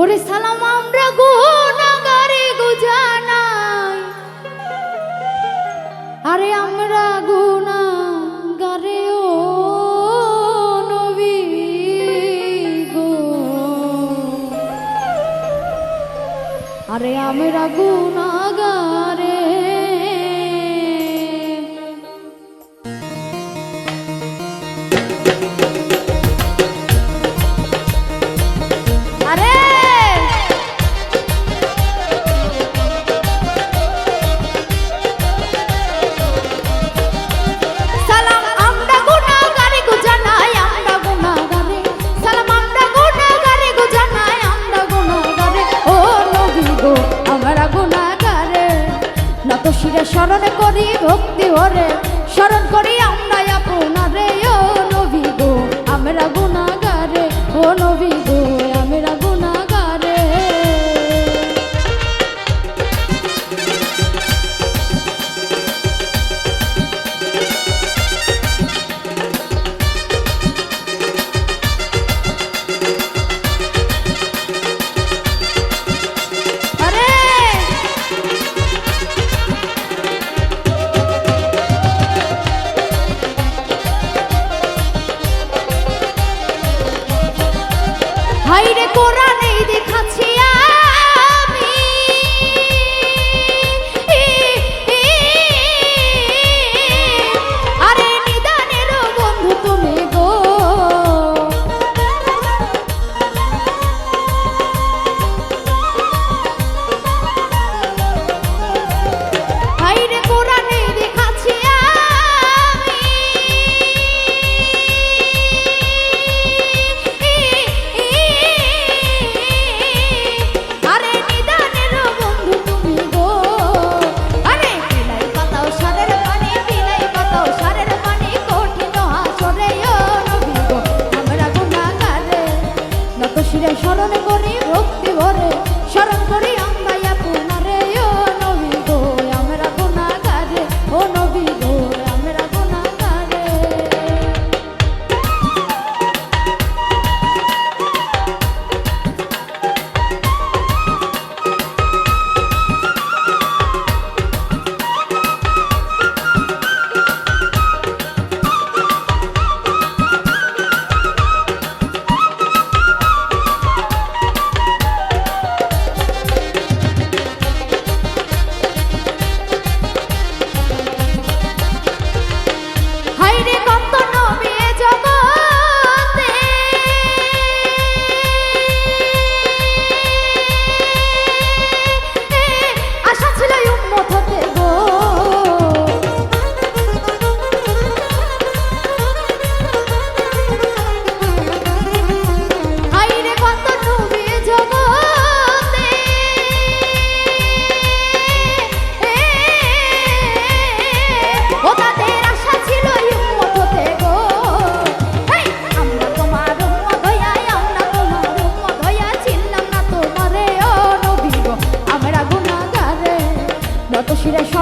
ওরে সালাম আমরা গুনাগারে গুজানাই আরে আমরা গুনাগারে ও নবী গো। আরে আমরা গুনাগার হরে শরণ করি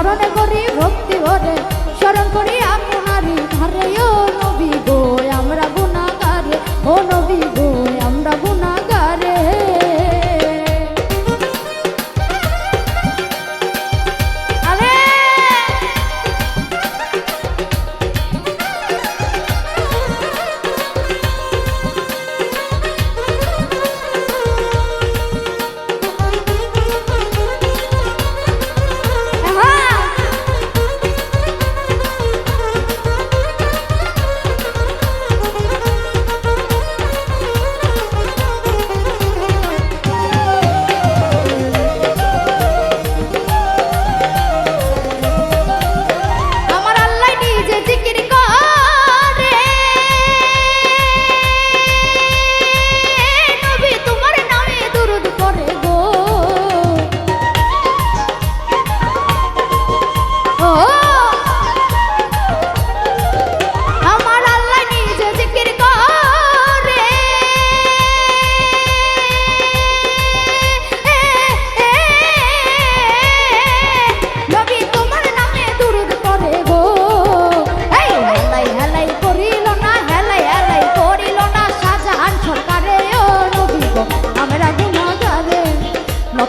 শরণে করি ভক্তি ভরে শরণ করি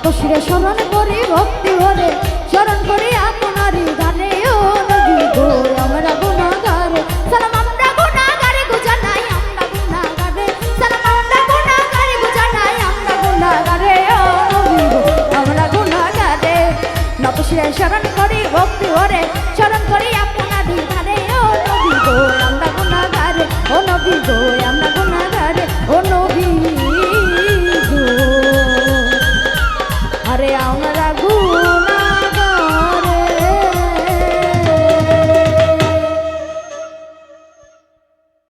নবশিরে স্মরণ করি ভক্তি ভরে, স্মরণ করি আপনারই গানে ও নবী গো। আমরা গুণাগারে, সালাম আমরা গুণাগারে গো জানাই আমরা গুণাগারে। সালাম আমরা গুণাগারে গো জানাই আমরা গুণাগারে, ও নবী গো। আমরা গুণাগারে নবশিরে স্মরণ করি ভক্তি ভরে, স্মরণ করি আপনারই গানে ও নবী গো। আমরা গুণাগারে, ও নবী গো। আমরা